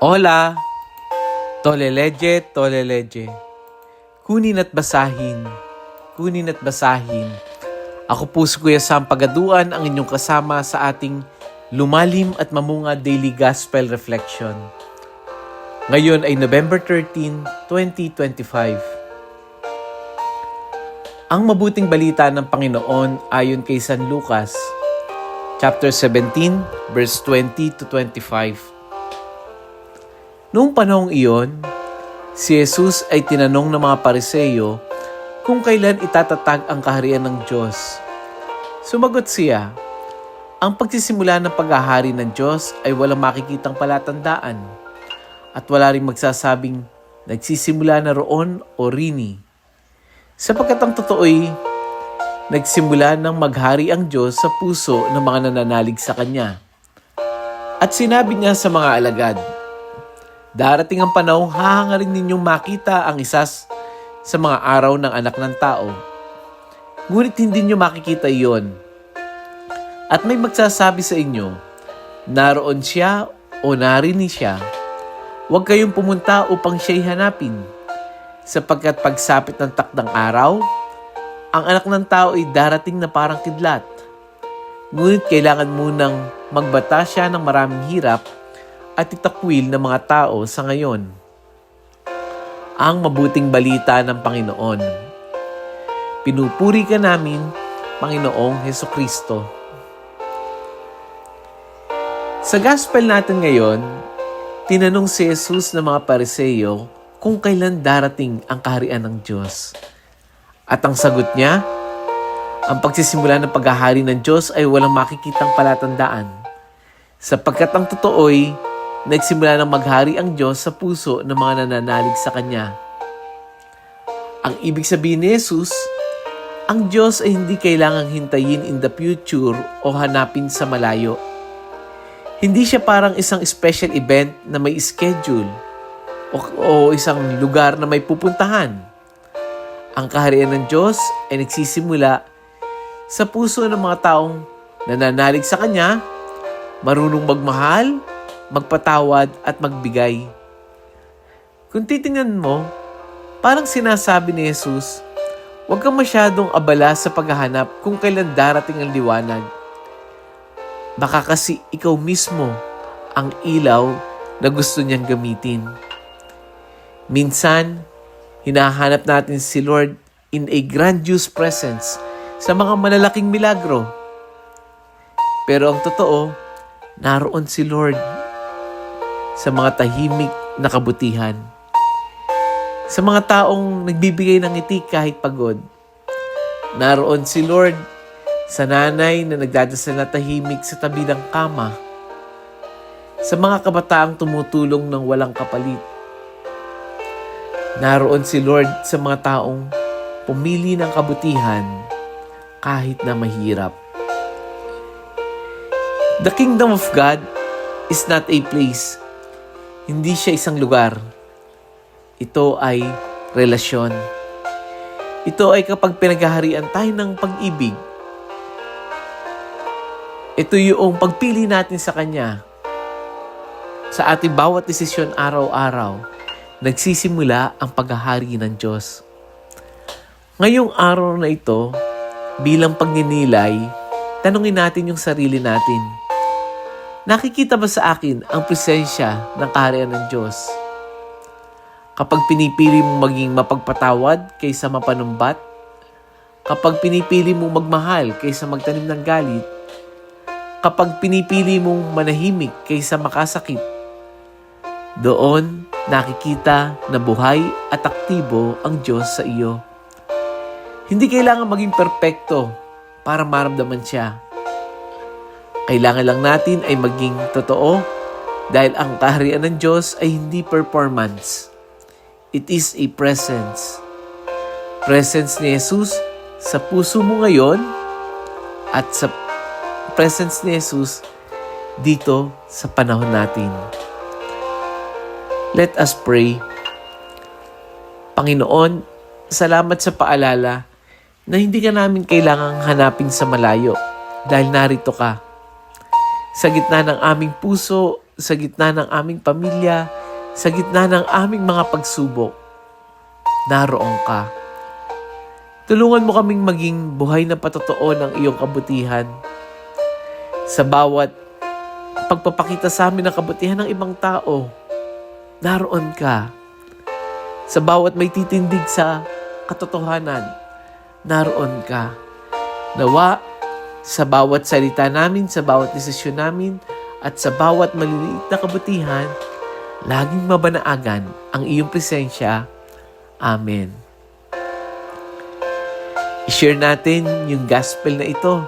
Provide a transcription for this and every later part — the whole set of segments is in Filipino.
Hola! Toleleje, toleleje. Kunin at basahin. Kunin at basahin. Ako po si Kuya Sam Pagaduan, ang inyong kasama sa ating lumalim at mamunga daily gospel reflection. Ngayon ay November 13, 2025. Ang mabuting balita ng Panginoon ayon kay San Lucas, chapter 17, verse 20 to 25. Noong panahong iyon, si Jesus ay tinanong ng mga pariseyo kung kailan itatatag ang kaharian ng Diyos. Sumagot siya, ang pagsisimula ng paghahari ng Diyos ay walang makikitang palatandaan at wala rin magsasabing nagsisimula na roon o rini. Sapagkat ang totoo'y nagsimula ng maghari ang Diyos sa puso ng mga nananalig sa Kanya. At sinabi niya sa mga alagad, Darating ang panahong hahangarin ninyong makita ang isas sa mga araw ng anak ng tao. Ngunit hindi niyo makikita iyon. At may magsasabi sa inyo, naroon siya o narini siya. Huwag kayong pumunta upang siya'y hanapin. Sapagkat pagsapit ng takdang araw, ang anak ng tao ay darating na parang kidlat. Ngunit kailangan munang magbata siya ng maraming hirap at itakwil ng mga tao sa ngayon. Ang mabuting balita ng Panginoon. Pinupuri ka namin, Panginoong Heso Kristo. Sa gospel natin ngayon, tinanong si Jesus ng mga pariseyo kung kailan darating ang kaharian ng Diyos. At ang sagot niya, ang pagsisimula ng paghahari ng Diyos ay walang makikitang palatandaan sapagkat ang totoo'y nagsimula ng maghari ang Diyos sa puso ng mga nananalig sa Kanya. Ang ibig sabihin ni Jesus, ang Diyos ay hindi kailangang hintayin in the future o hanapin sa malayo. Hindi siya parang isang special event na may schedule o, o isang lugar na may pupuntahan. Ang kaharian ng Diyos ay nagsisimula sa puso ng mga taong nananalig sa Kanya, marunong magmahal, magpatawad at magbigay. Kung titingnan mo, parang sinasabi ni Jesus, huwag kang masyadong abala sa paghahanap kung kailan darating ang liwanag. Baka kasi ikaw mismo ang ilaw na gusto niyang gamitin. Minsan, hinahanap natin si Lord in a grandiose presence sa mga malalaking milagro. Pero ang totoo, naroon si Lord sa mga tahimik na kabutihan. Sa mga taong nagbibigay ng ngiti kahit pagod. Naroon si Lord sa nanay na nagdadasal na tahimik sa tabi ng kama. Sa mga kabataang tumutulong ng walang kapalit. Naroon si Lord sa mga taong pumili ng kabutihan kahit na mahirap. The kingdom of God is not a place hindi siya isang lugar. Ito ay relasyon. Ito ay kapag pinaghaharian tayo ng pag-ibig. Ito yung pagpili natin sa Kanya. Sa ating bawat desisyon araw-araw, nagsisimula ang paghahari ng Diyos. Ngayong araw na ito, bilang pagninilay, tanungin natin yung sarili natin Nakikita ba sa akin ang presensya ng kaharian ng Diyos? Kapag pinipili mong maging mapagpatawad kaysa mapanumbat, kapag pinipili mong magmahal kaysa magtanim ng galit, kapag pinipili mong manahimik kaysa makasakit, doon nakikita na buhay at aktibo ang Diyos sa iyo. Hindi kailangan maging perpekto para maramdaman siya kailangan lang natin ay maging totoo dahil ang kaharian ng Diyos ay hindi performance. It is a presence. Presence ni Jesus sa puso mo ngayon at sa presence ni Jesus dito sa panahon natin. Let us pray. Panginoon, salamat sa paalala na hindi ka namin kailangang hanapin sa malayo dahil narito ka sa gitna ng aming puso, sa gitna ng aming pamilya, sa gitna ng aming mga pagsubok. Naroon ka. Tulungan mo kaming maging buhay na patotoo ng iyong kabutihan. Sa bawat pagpapakita sa amin ng kabutihan ng ibang tao, naroon ka. Sa bawat may titindig sa katotohanan, naroon ka. Nawa, sa bawat salita namin, sa bawat desisyon namin, at sa bawat maliliit na kabutihan, laging mabanaagan ang iyong presensya. Amen. I-share natin yung gospel na ito.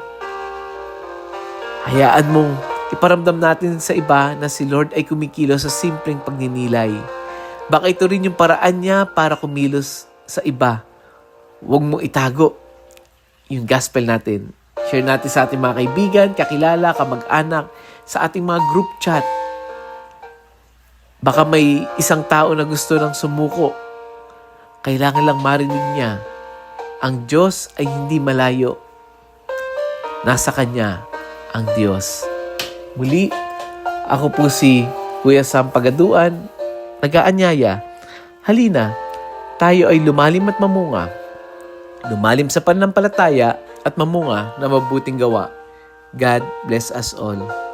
Hayaan mong iparamdam natin sa iba na si Lord ay kumikilos sa simpleng pagninilay. Baka ito rin yung paraan niya para kumilos sa iba. Huwag mong itago yung gospel natin. Share natin sa ating mga kaibigan, kakilala, kamag-anak, sa ating mga group chat. Baka may isang tao na gusto ng sumuko. Kailangan lang marinig niya. Ang Diyos ay hindi malayo. Nasa Kanya ang Diyos. Muli, ako po si Kuya Sam Pagaduan, nag-aanyaya. Halina, tayo ay lumalim at mamunga. Lumalim sa pananampalataya at mamunga na mabuting gawa. God bless us all.